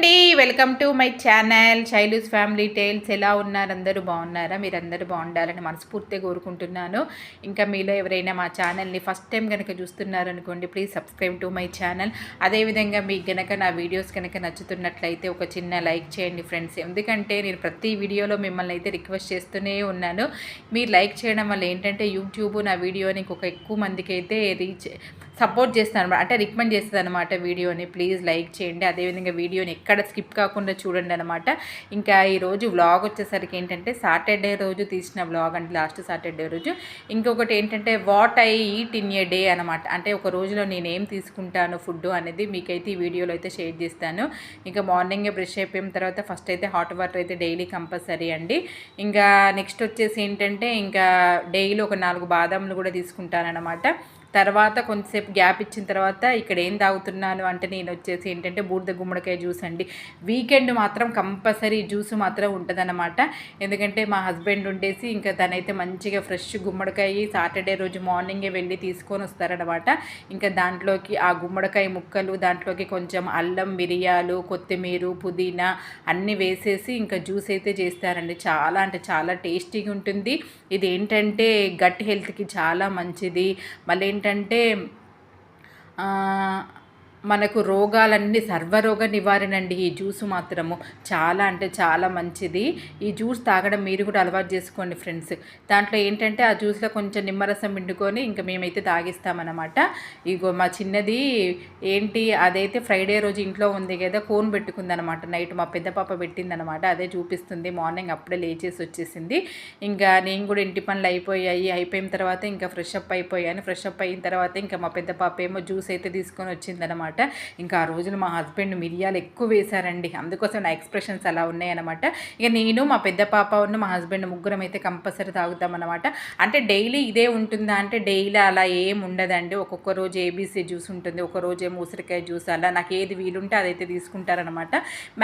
అండి welcome to my channel child's family tales. ఎలా ఉన్నారు? అందరూ బాగున్నారా? మీరు అందరూ బాగుండాలని మనస్ఫూర్తిగా కోరుకుంటున్నాను. ఇంకా మీలో ఎవరైనా మా ఛానల్ని ఫస్ట్ టైం కనుక చూస్తున్నారనుకోండి please subscribe to my channel. అదేవిధంగా మీకు కనుక నా వీడియోస్ కనుక నచ్చుతున్నట్లయితే ఒక చిన్న లైక్ చేయండి ఫ్రెండ్స్. ఎందుకంటే నేను ప్రతి వీడియోలో మిమ్మల్ని అయితే రిక్వెస్ట్ చేస్తూనే ఉన్నాను. మీరు లైక్ చేయడం వల్ల ఏంటంటే యూట్యూబ్ నా వీడియోని ఒక ఎక్కువ మందికి అయితే రీచ్ సపోర్ట్ చేస్తాను అంటే రికమెండ్ చేస్తుంది అనమాట వీడియోని. ప్లీజ్ లైక్ చేయండి. అదేవిధంగా వీడియోని ఎక్కడ స్కిప్ కాకుండా చూడండి అనమాట ఇంకా ఈరోజు వ్లాగ్ వచ్చేసరికి ఏంటంటే సాటర్డే రోజు తీసిన వ్లాగ్ అంటే లాస్ట్ సాటర్డే రోజు. ఇంకొకటి ఏంటంటే what I eat in a day అనమాట అంటే ఒక రోజులో నేనేం తీసుకుంటాను ఫుడ్ అనేది మీకైతే ఈ వీడియోలో అయితే షేర్ చేస్తాను. ఇంకా మార్నింగే బ్రష్ అయిపోయిన తర్వాత ఫస్ట్ అయితే హాట్ వాటర్ అయితే డైలీ కంపల్సరీ అండి. ఇంకా నెక్స్ట్ వచ్చేసి ఏంటంటే ఇంకా డైలీ ఒక నాలుగు బాదాములు కూడా తీసుకుంటానన్నమాట. తర్వాత కొంతసేపు గ్యాప్ ఇచ్చిన తర్వాత ఇక్కడ ఏం తాగుతున్నాను అంటే నేను వచ్చేసి ఏంటంటే బూడిద గుమ్మడికాయ జ్యూస్ అండి. వీకెండ్ మాత్రం కంపల్సరీ జ్యూస్ మాత్రం ఉంటుందన్నమాట. ఎందుకంటే మా హస్బెండ్ ఉండేసి ఇంకా తనైతే మంచిగా ఫ్రెష్ గుమ్మడికాయ సాటర్డే రోజు మార్నింగే వెళ్ళి తీసుకొని వస్తారనమాట ఇంకా దాంట్లోకి ఆ గుమ్మడికాయ ముక్కలు దాంట్లోకి కొంచెం అల్లం మిరియాలు కొత్తిమీర పుదీనా అన్నీ వేసేసి ఇంకా జ్యూస్ అయితే చేస్తారండి. చాలా అంటే చాలా టేస్టీగా ఉంటుంది ఇది ఏంటంటే గట్ హెల్త్కి చాలా మంచిది. మళ్ళీ ఏంటంటే మనకు రోగాలన్నీ సర్వరోగ నివారణ అండి ఈ జ్యూస్ మాత్రము చాలా అంటే చాలా మంచిది. ఈ జ్యూస్ తాగడం మీరు కూడా అలవాటు చేసుకోండి ఫ్రెండ్స్. దాంట్లో ఏంటంటే ఆ జ్యూస్లో కొంచెం నిమ్మరసం పిండుకొని ఇంకా మేమైతే తాగిస్తామన్నమాట. ఇగో మా చిన్నది ఏంటి అదైతే ఫ్రైడే రోజు ఇంట్లో ఉంది కదా కోన్ పెట్టుకుందనమాట నైట్ మా పెద్ద పాప పెట్టిందనమాట అదే చూపిస్తుంది. మార్నింగ్ అప్పుడే లేచేసి వచ్చేసింది. ఇంకా నేను కూడా ఇంటి పనులు అయిపోయాయి. అయిపోయిన తర్వాత ఇంకా ఫ్రెష్ అప్ అయిపోయాను. ఫ్రెష్ అప్ అయిన తర్వాత ఇంకా మా పెద్ద పాప ఏమో జ్యూస్ అయితే తీసుకొని వచ్చిందనమాట అనమాట ఇంకా ఆ రోజున మా హస్బెండ్ మిరియాలు ఎక్కువ వేశారండి. అందుకోసం నా ఎక్స్ప్రెషన్స్ అలా ఉన్నాయన్నమాట. ఇక నేను మా పెద్ద పాప ఉన్న మా హస్బెండ్ ముగ్గురం అయితే కంపల్సరీ తాగుతామన్నమాట అంటే డైలీ ఇదే ఉంటుందా అంటే డైలీ అలా ఏం ఉండదండి. ఒక్కొక్క రోజు ఏబీసీ జ్యూస్ ఉంటుంది. ఒక రోజు ఏమో ఉసిరికాయ జ్యూస్ అలా నాకు ఏది వీలుంటే అదైతే తీసుకుంటారనమాట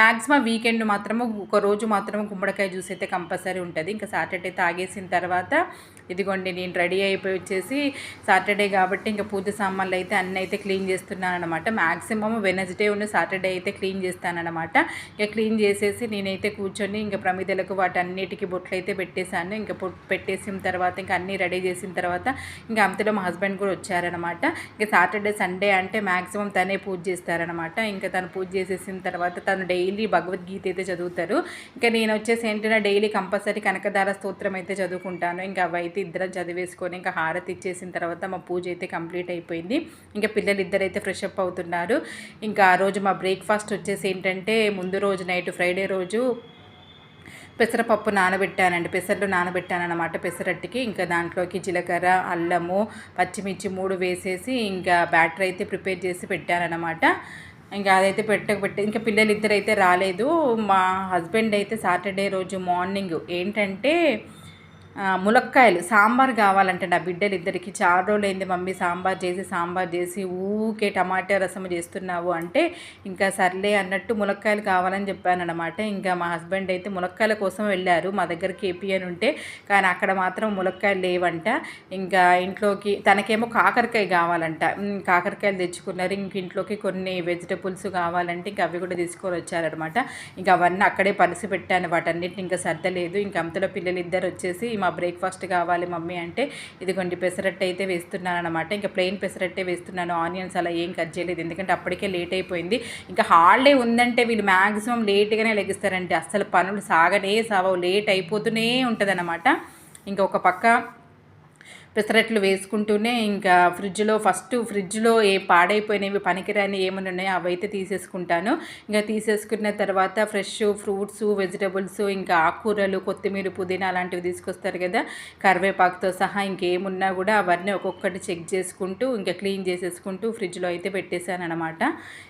మ్యాక్సిమం వీకెండ్ మాత్రము ఒక రోజు మాత్రం గుమ్మడికాయ జ్యూస్ అయితే కంపల్సరీ ఉంటుంది. ఇంకా సాటర్డే తాగేసిన తర్వాత ఇదిగోండి నేను రెడీ అయిపోయి వచ్చేసి సాటర్డే కాబట్టి ఇంకా పూజ సామాన్లు అయితే అన్నీ అయితే క్లీన్ చేస్తున్నాను అనమాట మ్యాక్సిమం వెనస్డే ఉన్న సాటర్డే అయితే క్లీన్ చేస్తానమాట ఇక క్లీన్ చేసేసి నేనైతే కూర్చొని ఇంకా ప్రమిదలకు వాటన్నిటికీ బొట్లు అయితే పెట్టేశాను. ఇంకా పెట్టేసిన తర్వాత ఇంకా అన్నీ రెడీ చేసిన తర్వాత ఇంకా అంతలో మా హస్బెండ్ కూడా వచ్చారనమాట ఇంకా సాటర్డే సండే అంటే మ్యాక్సిమం తనే పూజ చేస్తారనమాట ఇంకా తను పూజ చేసేసిన తర్వాత తను డైలీ భగవద్గీత అయితే చదువుతారు. ఇంకా నేను వచ్చేసి ఏంటంటే డైలీ కంపల్సరీ కనకదార స్తోత్రం అయితే చదువుకుంటాను. ఇంకా అవైతే ఇద్దరం చదివేసుకొని ఇంకా హారతి ఇచ్చేసిన తర్వాత మా పూజ అయితే కంప్లీట్ అయిపోయింది. ఇంకా పిల్లలు ఇద్దరైతే ఫ్రెష్ అప్ అవుతున్నారు. అనుకుంటున్నారు ఇంకా ఆ రోజు మా బ్రేక్ఫాస్ట్ వచ్చేసి ఏంటంటే ముందు రోజు నైట్ ఫ్రైడే రోజు పెసరపప్పు నానబెట్టానండి. పెసర్లు నానబెట్టానమాట పెసరట్టుకి. ఇంకా దాంట్లోకి జీలకర్ర అల్లము పచ్చిమిర్చి మూడు వేసేసి ఇంకా బ్యాటర్ అయితే ప్రిపేర్ చేసి పెట్టానమాట ఇంకా అదైతే పెట్టకపెట్టి ఇంకా పిల్లలు ఇద్దరైతే రాలేదు. మా హస్బెండ్ అయితే సాటర్డే రోజు మార్నింగ్ ఏంటంటే ములక్కాయలు. సాంబార్ కావాలంటే నా బిడ్డలు ఇద్దరికి చాలా రోజులైంది మమ్మీ సాంబార్ చేసి సాంబార్ చేసి ఊకే టమాటా రసం చేస్తున్నావు అంటే ఇంకా సర్లే అన్నట్టు ములక్కాయలు కావాలని చెప్పాను అనమాట ఇంకా మా హస్బెండ్ అయితే ములక్కాయల కోసం వెళ్ళారు. మా దగ్గర కేపీ అని ఉంటే కానీ అక్కడ మాత్రం ములక్కాయలు లేవంట. ఇంకా ఇంట్లోకి తనకేమో కాకరకాయ కావాలంట. కాకరకాయలు తెచ్చుకున్నారు. ఇంక ఇంట్లోకి కొన్ని వెజిటబుల్స్ కావాలంటే ఇంకా అవి కూడా తీసుకొని వచ్చారనమాట ఇంకా అవన్నీ అక్కడే పరిసి పెట్టాను. వాటన్నిటిని ఇంకా సర్దలేదు. ఇంకా అంతలో పిల్లలు ఇద్దరు వచ్చేసి మా బ్రేక్ఫాస్ట్ కావాలి మమ్మీ అంటే ఇదిగోండి పెసరట్టు అయితే వేస్తున్నాను అనమాట ఇంకా ప్లెయిన్ పెసరట్టే వేస్తున్నాను. ఆనియన్స్ అలా ఏం కట్ చేయలేదు. ఎందుకంటే అప్పటికే లేట్ అయిపోయింది. ఇంకా హాలిడే ఉందంటే వీళ్ళు మ్యాక్సిమం లేట్గానే లెగిస్తారంటే అసలు పనులు సాగనే సాగవు. లేట్ అయిపోతూనే ఉంటుంది ఇంకా ఒక పక్క పెసరట్లు వేసుకుంటూనే ఇంకా ఫ్రిడ్జ్లో ఫస్ట్ ఫ్రిడ్జ్లో ఏ పాడైపోయినవి పనికిరాని ఏమైనా ఉన్నాయో అవి అయితే తీసేసుకుంటాను. ఇంకా తీసేసుకున్న తర్వాత ఫ్రెష్ ఫ్రూట్స్ వెజిటబుల్స్ ఇంకా ఆకుకూరలు కొత్తిమీర పుదీనా అలాంటివి తీసుకొస్తారు కదా. కరివేపాకుతో సహా ఇంకేమున్నా కూడా అవన్నీ ఒక్కొక్కటి చెక్ చేసుకుంటూ ఇంకా క్లీన్ చేసేసుకుంటూ ఫ్రిడ్జ్లో అయితే పెట్టేశాను అనమాట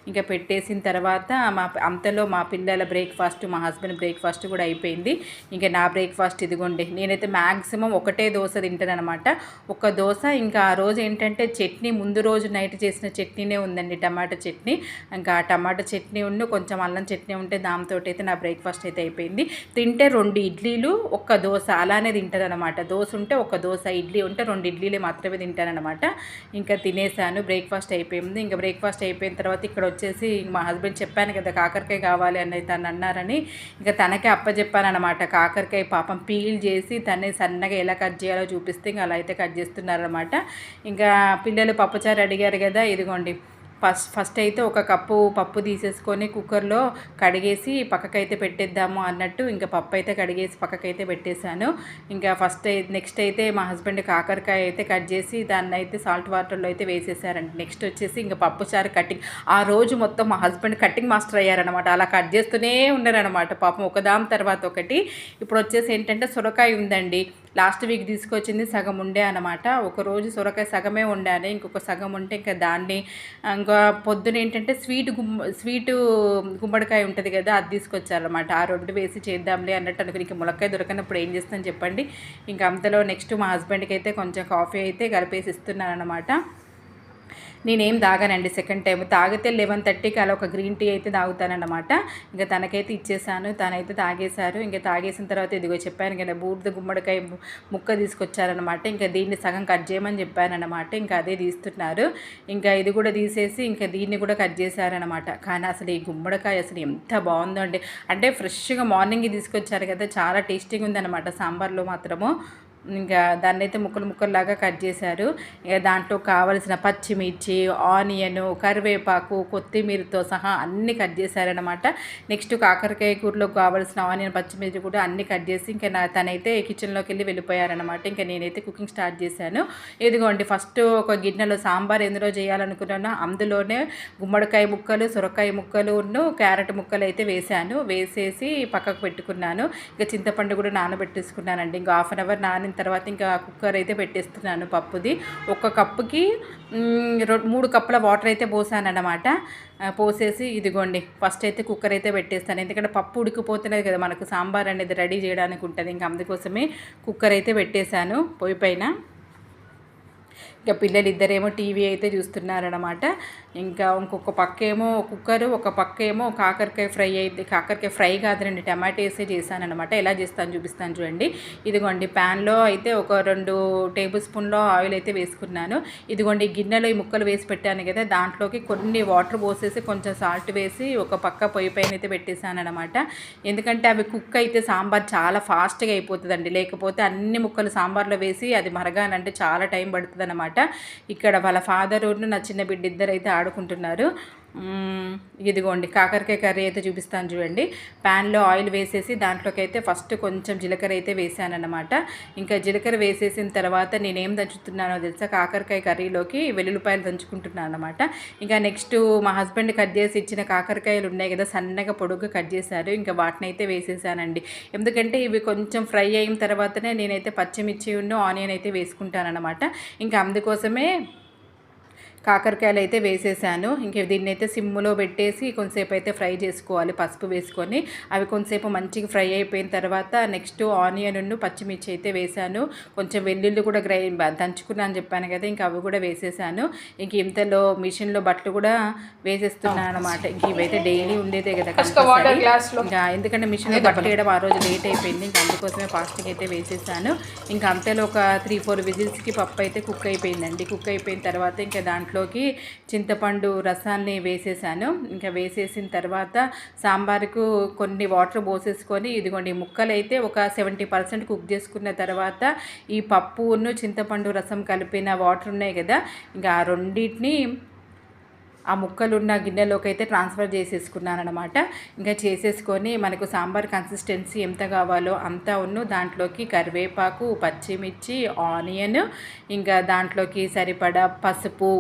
ఇంకా పెట్టేసిన తర్వాత మా అంతలో మా పిల్లల బ్రేక్ఫాస్ట్ మా హస్బెండ్ బ్రేక్ఫాస్ట్ కూడా అయిపోయింది. ఇంకా నా బ్రేక్ఫాస్ట్ ఇదిగోండి నేనైతే మ్యాక్సిమం ఒకటే దోశ తింటాను అనమాట ఒక దోశ ఇంకా ఆ రోజు ఏంటంటే చట్నీ ముందు రోజు నైట్ చేసిన చట్నీనే ఉందండి టమాటా చట్నీ. ఇంకా ఆ టమాటా చట్నీ ఉండి కొంచెం అల్లం చట్నీ ఉంటే దాంతో అయితే నా బ్రేక్ఫాస్ట్ అయితే అయిపోయింది. తింటే రెండు ఇడ్లీలు ఒక్క దోశ అలానే తింటారనమాట దోశ ఉంటే ఒక దోశ ఇడ్లీ ఉంటే రెండు ఇడ్లీలే మాత్రమే తింటానమాట ఇంకా తినేసాను బ్రేక్ఫాస్ట్ అయిపోయింది. ఇంకా బ్రేక్ఫాస్ట్ అయిపోయిన తర్వాత ఇక్కడ వచ్చేసి మా హస్బెండ్ చెప్పాను కదా కాకరకాయ కావాలి అని తను అన్నారని. ఇంకా తనకే అప్పచెప్పానమాట కాకరకాయ పాపం పీల్ చేసి తనే సన్నగా ఎలా కట్ చేయాలో చూపిస్తే ఇంకా అలా అయితే కట్ చేస్తున్నారనమాట ఇంకా పిల్లలు పప్పుచారు అడిగారు కదా ఇదిగోండి. ఫస్ట్ ఫస్ట్ అయితే ఒక కప్పు పప్పు తీసేసుకొని కుక్కర్లో కడిగేసి పక్కకైతే పెట్టేద్దాము అన్నట్టు ఇంకా పప్పు అయితే కడిగేసి పక్కకైతే పెట్టేశాను. ఇంకా ఫస్ట్ నెక్స్ట్ అయితే మా హస్బెండ్ కాకరకాయ అయితే కట్ చేసి దాన్ని అయితే సాల్ట్ వాటర్లో అయితే వేసేసారండి నెక్స్ట్ వచ్చేసి ఇంకా పప్పు చారు కటింగ్ ఆ రోజు మొత్తం మా హస్బెండ్ కటింగ్ మాస్టర్ అయ్యారనమాట అలా కట్ చేస్తూనే ఉన్నారనమాట పాపం ఒకదాం తర్వాత ఒకటి. ఇప్పుడు వచ్చేసి ఏంటంటే సొరకాయ ఉందండి. లాస్ట్ వీక్ తీసుకొచ్చింది సగం ఉండే అనమాట ఒకరోజు సొరకాయ సగమే ఉండాలి ఇంకొక సగం ఉంటే ఇంకా దాన్ని ఇంకా పొద్దున ఏంటంటే స్వీట్ గుమ్మ స్వీటు గుమ్మడికాయ ఉంటుంది కదా అది తీసుకొచ్చారనమాట ఆ రెండు వేసి చేద్దాంలే అన్నట్టు అనుకుని ఇంక ములక్కాయ దొరకనప్పుడు ఏం చేస్తాను చెప్పండి. ఇంకా అంతలో నెక్స్ట్ మా హస్బెండ్కి అయితే కొంచెం కాఫీ అయితే కలిపేసి ఇస్తున్నాను అనమాట నేనేం తాగానండి. సెకండ్ టైం తాగితే లెవెన్ థర్టీకి అలా ఒక గ్రీన్ టీ అయితే తాగుతానన్నమాట. ఇంకా తనకైతే ఇచ్చేసాను తనైతే తాగేశారు. ఇంకా తాగేసిన తర్వాత ఇదిగో చెప్పాను కదా బూడిద గుమ్మడికాయ ముక్క తీసుకొచ్చారనమాట ఇంకా దీన్ని సగం కట్ చేయమని చెప్పానమాట ఇంకా అదే తీస్తున్నారు. ఇంకా ఇది కూడా తీసేసి ఇంకా దీన్ని కూడా కట్ చేశారనమాట కానీ అసలు ఈ గుమ్మడికాయ అసలు ఎంత బాగుందండి అంటే ఫ్రెష్గా మార్నింగ్ తీసుకొచ్చారు కదా చాలా టేస్టీగా ఉందన్నమాట సాంబార్లో మాత్రము. ఇంకా దాన్ని అయితే ముక్కలు ముక్కల్లాగా కట్ చేశారు. ఇక దాంట్లో కావలసిన పచ్చిమిర్చి ఆనియను కరివేపాకు కొత్తిమీరతో సహా అన్ని కట్ చేశారనమాట నెక్స్ట్ కాకరకాయ కూరలో కావాల్సిన ఆనియన్ పచ్చిమిర్చి కూడా అన్ని కట్ చేసి ఇంకా నా తనైతే కిచెన్లోకి వెళ్ళి వెళ్ళిపోయారనమాట ఇంకా నేనైతే కుకింగ్ స్టార్ట్ చేశాను. ఇదిగోండి ఫస్ట్ ఒక గిన్నెలో సాంబార్ ఎందులో చేయాలనుకున్నానో అందులోనే గుమ్మడికాయ ముక్కలు సొరకాయ ముక్కలు క్యారెట్ ముక్కలు అయితే వేశాను. వేసేసి పక్కకు పెట్టుకున్నాను. ఇంకా చింతపండు కూడా నానబెట్టేసుకున్నానండి. ఇంకా హాఫ్ అన్ అవర్ నానిన తర్వాత ఇంకా కుక్కర్ అయితే పెట్టేస్తున్నాను పప్పుది. ఒక కప్పుకి మూడు కప్పుల వాటర్ అయితే పోసాను అనమాట పోసేసి ఇదిగోండి ఫస్ట్ అయితే కుక్కర్ అయితే పెట్టేస్తాను. ఎందుకంటే పప్పు ఉడికిపోతున్నది కదా మనకు సాంబార్ అనేది రెడీ చేయడానికి ఉంటుంది. ఇంకా అందుకోసమే కుక్కర్ అయితే పెట్టేశాను పొయ్యి పైన. ఇంకా పిల్లలు ఇద్దరేమో టీవీ అయితే చూస్తున్నారనమాట ఇంకా ఇంకొక పక్క ఏమో కుక్కర్ ఒక పక్క ఏమో కాకరకాయ ఫ్రై అయితే కాకరకాయ ఫ్రై కాదండి టమాటో వేసే చేశానమాట ఎలా చేస్తాను చూపిస్తాను చూడండి. ఇదిగోండి ప్యాన్లో అయితే ఒక రెండు టేబుల్ స్పూన్లో ఆయిల్ అయితే వేసుకున్నాను. ఇదిగోండి గిన్నెలో ఈ ముక్కలు వేసి పెట్టాను కదా దాంట్లోకి కొన్ని వాటర్ పోసేసి కొంచెం సాల్ట్ వేసి ఒక పక్క పొయ్యి పైన అయితే పెట్టేశానమాట ఎందుకంటే అవి కుక్ అయితే సాంబార్ చాలా ఫాస్ట్గా అయిపోతుందండి. లేకపోతే అన్ని ముక్కలు సాంబార్లో వేసి అది మరగానంటే చాలా టైం పడుతుంది ఇక్కడ వాళ్ళ ఫాదరు నా చిన్న బిడ్డ ఇద్దరు అయితే ఆడుకుంటున్నారు ఇదిగోండి కాకరకాయ కర్రీ అయితే చూపిస్తాను చూడండి. ప్యాన్లో ఆయిల్ వేసేసి దాంట్లోకి అయితే ఫస్ట్ కొంచెం జీలకర్ర అయితే వేసానన్నమాట. ఇంకా జీలకర్ర వేసేసిన తర్వాత నేనేం దంచుతున్నానో తెలుసా? కాకరకాయ కర్రీలోకి వెల్లుల్లిపాయలు దంచుకుంటున్నాను అనమాట ఇంకా నెక్స్ట్ మా హస్బెండ్ కట్ చేసి ఇచ్చిన కాకరకాయలు ఉన్నాయి కదా సన్నగా పొడుగ్గా కట్ చేశారు. ఇంకా వాటిని అయితే వేసేసానండి. ఎందుకంటే ఇవి కొంచెం ఫ్రై అయిన తర్వాతనే నేనైతే పచ్చిమిర్చి ఉన్న ఆనియన్ అయితే వేసుకుంటాను అనమాట ఇంకా అందుకోసమే కాకరకాయలు అయితే వేసేసాను. ఇంక దీన్ని అయితే సిమ్ములో పెట్టేసి కొంతసేపు అయితే ఫ్రై చేసుకోవాలి. పసుపు వేసుకొని అవి కొంతసేపు మంచిగా ఫ్రై అయిపోయిన తర్వాత నెక్స్ట్ ఆనియన్ పచ్చిమిర్చి అయితే వేసాను. కొంచెం వెల్లుల్లి కూడా గ్రై దంచుకున్నాను చెప్పాను కదా ఇంకా అవి కూడా వేసేసాను. ఇంక ఇంతలో మిషన్లో బట్టలు కూడా వేసేస్తున్నాను అనమాట ఇంక ఇవైతే డైలీ ఉండేదే కదా ఇంకా ఎందుకంటే మిషన్లో బట్టలు వేయడం ఆ రోజు లేట్ అయిపోయింది. ఇంకా అందుకోసమే ఫాస్ట్గా అయితే వేసేసాను. ఇంకా అంతలో ఒక త్రీ ఫోర్ విజిల్స్కి పప్పు అయితే కుక్ అయిపోయిందండి. కుక్ అయిపోయిన తర్వాత ఇంకా దాంట్లో దాంట్లోకి చింతపండు రసాన్ని వేసేసాను. ఇంకా వేసేసిన తర్వాత సాంబార్కు కొన్ని వాటర్ పోసేసుకొని ఇదిగోండి ముక్కలు అయితే ఒక సెవెంటీ పర్సెంట్ కుక్ చేసుకున్న తర్వాత ఈ పప్పును చింతపండు రసం కలిపిన వాటర్ ఉన్నాయి కదా ఇంకా ఆ రెండింటిని ఆ ముక్కలున్న గిన్నెలోకి అయితే ట్రాన్స్ఫర్ చేసేసుకున్నాను అనమాట ఇంకా చేసేసుకొని మనకు సాంబార్ కన్సిస్టెన్సీ ఎంత కావాలో అంతా ఉన్ను దాంట్లోకి కరివేపాకు పచ్చిమిర్చి ఆనియన్ ఇంకా దాంట్లోకి సరిపడా పసుపు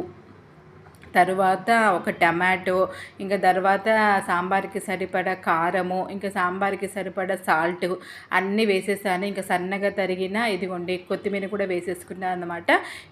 తరువాత ఒక టమాటో ఇంకా తర్వాత సాంబార్కి సరిపడ కారము ఇంకా సాంబార్కి సరిపడ సాల్ట్ అన్నీ వేసేసాను. ఇంకా సన్నగా తరిగిన ఇదిగోండి కొత్తిమీర కూడా వేసేసుకున్నాను అనమాట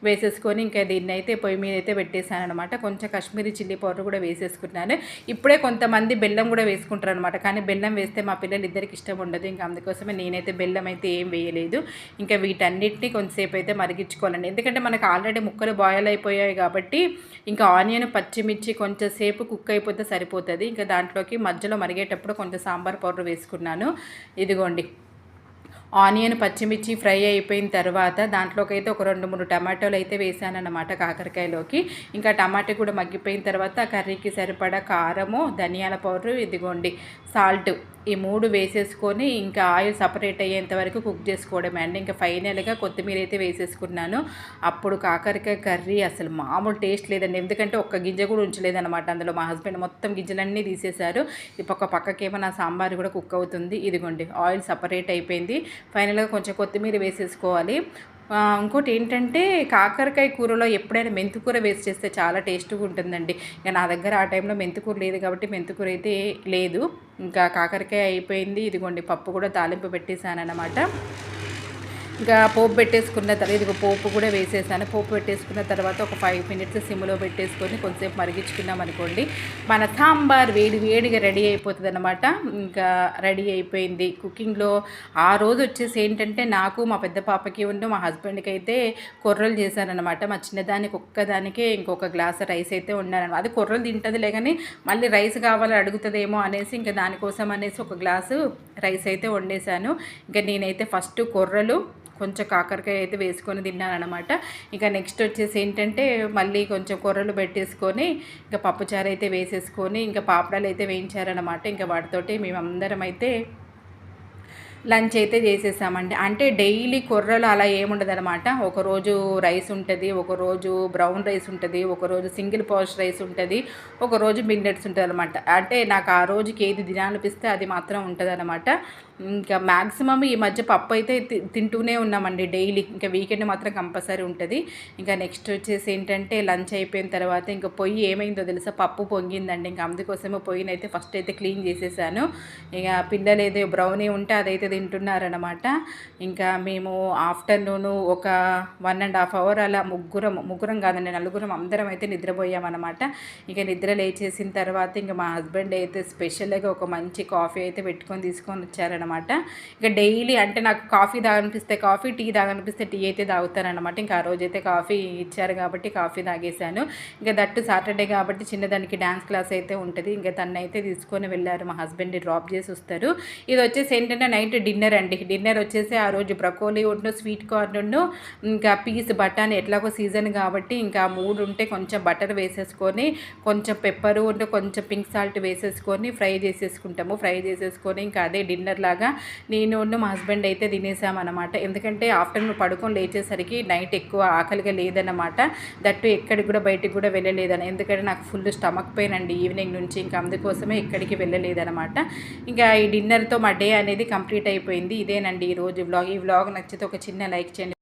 వేసేసుకొని ఇంకా దీన్ని అయితే పొయ్యి మీద అయితే పెట్టేశాను అనమాట కొంచెం కాశ్మీరీ చిల్లీ పౌడర్ కూడా వేసేసుకున్నాను. ఇప్పుడే కొంతమంది బెల్లం కూడా వేసుకుంటారు అనమాట కానీ బెల్లం వేస్తే మా పిల్లలు ఇద్దరికి ఇష్టం ఉండదు. ఇంకా అందుకోసమే నేనైతే బెల్లం అయితే ఏం వేయలేదు. ఇంకా వీటన్నిటిని కొంతసేపు అయితే మరిగించుకోవాలండి. ఎందుకంటే మనకు ఆల్రెడీ ముక్కలు బాయిల్ అయిపోయాయి కాబట్టి ఇంకా ఆనియన్ పచ్చిమిర్చి కొంచెం సేపు కుక్ అయిపోతే సరిపోతుంది. ఇంకా దాంట్లోకి మధ్యలో మరిగేటప్పుడు కొంచెం సాంబార్ పౌడర్ వేసుకున్నాను. ఇదిగోండి. ఆనియన్ పచ్చిమిర్చి ఫ్రై అయిపోయిన తర్వాత దాంట్లోకి అయితే ఒక రెండు మూడు టమాటోలు అయితే వేసాను అన్నమాట కాకరకాయలోకి. ఇంకా టమాటా కూడా మగ్గిపోయిన తర్వాత కర్రీకి సరిపడా కారము ధనియాల పౌడరు ఇదిగోండి. సాల్ట్. ఈ మూడు వేసేసుకొని ఇంకా ఆయిల్ సపరేట్ అయ్యేంత వరకు కుక్ చేసుకోవడమే అండి. ఇంకా ఫైనల్గా కొత్తిమీర అయితే వేసేసుకున్నాను. అప్పుడు కాకరకాయ కర్రీ అసలు మామూలు టేస్ట్ లేదండి. ఎందుకంటే ఒక్క గింజ కూడా ఉంచలేదన్నమాట. అందులో మా హస్బెండ్ మొత్తం గింజలన్నీ తీసేశారు. ఒక పక్కకేమో నా సాంబార్ కూడా కుక్ అవుతుంది. ఇదిగోండి ఆయిల్ సపరేట్ అయిపోయింది. ఫైనల్గా కొంచెం కొత్తిమీర వేసేసుకోవాలి. ఇంకోటి ఏంటంటే కాకరకాయ కూరలో ఎప్పుడైనా మెంతికూర వేసి చేస్తే చాలా టేస్ట్గా ఉంటుందండి. ఇక నా దగ్గర ఆ టైంలో మెంతికూర లేదు కాబట్టి మెంతికూర అయితే లేదు. ఇంకా కాకరకాయ అయిపోయింది. ఇదిగోండి పప్పు కూడా తాలింపు పెట్టేశాను అన్నమాట ఇంకా పోపు పెట్టేసుకున్న తర్వాత ఇది పోపు కూడా వేసేసాను. పోపు పెట్టేసుకున్న తర్వాత ఒక ఫైవ్ మినిట్స్ సిమ్లో పెట్టేసుకొని కొంచెంసేపు మరిగించుకున్నాం అనుకోండి. మన సాంబార్ వేడి వేడిగా రెడీ అయిపోతుంది అనమాట ఇంకా రెడీ అయిపోయింది. కుకింగ్లో ఆ రోజు వచ్చేసి ఏంటంటే నాకు మా పెద్ద పాపకి ఉండు మా హస్బెండ్కి అయితే కొర్రలు చేశానమాట మా చిన్నదానికి ఒక్కదానికే ఇంకొక గ్లాస్ రైస్ అయితే ఉన్నాను అది కొర్రలు తింటుందిలే కానీ మళ్ళీ రైస్ కావాలని అడుగుతుందేమో అనేసి ఇంకా దానికోసం అనేసి ఒక గ్లాసు రైస్ అయితే వండేశాను. ఇంకా నేనైతే ఫస్ట్ కొర్రలు కొంచెం కాకరకాయ అయితే వేసుకొని తిన్నానమాట ఇంకా నెక్స్ట్ వచ్చేసి ఏంటంటే మళ్ళీ కొంచెం కూరలు పెట్టేసుకొని ఇంకా పప్పుచారు అయితే వేసేసుకొని ఇంకా పాపడాలు అయితే వేయించారనమాట ఇంకా వాటితోటి మేమందరం అయితే లంచ్ అయితే చేసేసామండి. అంటే డైలీ కొర్రలు అలా ఏముండదనమాట ఒకరోజు రైస్ ఉంటుంది ఒకరోజు బ్రౌన్ రైస్ ఉంటుంది ఒకరోజు సింగిల్ పాష్ రైస్ ఉంటుంది ఒకరోజు మిల్లెట్స్ ఉంటుంది అనమాట అంటే నాకు ఆ రోజుకి ఏది తినాలనిపిస్తే అది మాత్రం ఉంటుంది అనమాట ఇంకా మ్యాక్సిమం ఈ మధ్య పప్పు అయితే తింటూనే ఉన్నామండి డైలీ. ఇంకా వీకెండ్ మాత్రం కంపల్సరీ ఉంటుంది. ఇంకా నెక్స్ట్ వచ్చేసి ఏంటంటే లంచ్ అయిపోయిన తర్వాత ఇంకా పొయ్యి ఏమైందో తెలుసా? పప్పు పొంగిందండి. ఇంకా అందుకోసమే పొయ్యిని అయితే ఫస్ట్ అయితే క్లీన్ చేసేసాను. ఇక పిల్లలు ఏదో బ్రౌనీ ఉంటే అదైతే తింటున్నారనమాట ఇంకా మేము ఆఫ్టర్నూన్ ఒక వన్ అండ్ హాఫ్ అవర్ అలా ముగ్గురం ముగ్గురం కాదండి నలుగురం అందరం అయితే నిద్రపోయామన్నమాట. ఇక నిద్ర లేచేసిన తర్వాత ఇంకా మా హస్బెండ్ అయితే స్పెషల్గా ఒక మంచి కాఫీ అయితే పెట్టుకొని తీసుకొని వచ్చారనమాట ఇక డైలీ అంటే నాకు కాఫీ తాగనిపిస్తే కాఫీ టీ తాగనిపిస్తే టీ అయితే తాగుతానమాట ఇంకా ఆ రోజైతే కాఫీ ఇచ్చారు కాబట్టి కాఫీ తాగేశాను. ఇంకా దట్టు సాటర్డే కాబట్టి చిన్నదానికి డ్యాన్స్ క్లాస్ అయితే ఉంటుంది. ఇంకా తను అయితే తీసుకొని వెళ్ళారు. మా హస్బెండ్ డ్రాప్ చేసి వస్తారు. ఇది వచ్చేసి ఏంటంటే నైట్ డిన్నర్ అండి. డిన్నర్ వచ్చేసి ఆ రోజు బ్రకోలీ ఉండు స్వీట్ కార్న్ ఉండు ఇంకా పీస్ బఠానీ ఎట్లాగో సీజన్ కాబట్టి ఇంకా మూడు ఉంటే కొంచెం బటర్ వేసేసుకొని కొంచెం పెప్పరు ఉంటే కొంచెం పింక్ సాల్ట్ వేసేసుకొని ఫ్రై చేసేసుకుంటాము. ఫ్రై చేసేసుకొని ఇంకా అదే డిన్నర్ లాగా నేను మా హస్బెండ్ అయితే తినేసామన్నమాట. ఎందుకంటే ఆఫ్టర్నూన్ పడుకొని లేచేసరికి నైట్ ఎక్కువ ఆకలిగా లేదన్నమాట. దట్టు ఎక్కడికి కూడా బయటికి కూడా వెళ్ళలేదని ఎందుకంటే నాకు ఫుల్ స్టమక్ పెయిన్ అండి ఈవినింగ్ నుంచి ఇంకా అందుకోసమే ఎక్కడికి వెళ్ళలేదన్నమాట. ఇంకా ఈ డిన్నర్తో మా డే అనేది కంప్లీట్ అయిపోయింది. ఇదేనండి ఈరోజు వ్లాగ్. ఈ వ్లాగ్ నచ్చితే ఒక చిన్న లైక్ చేయండి.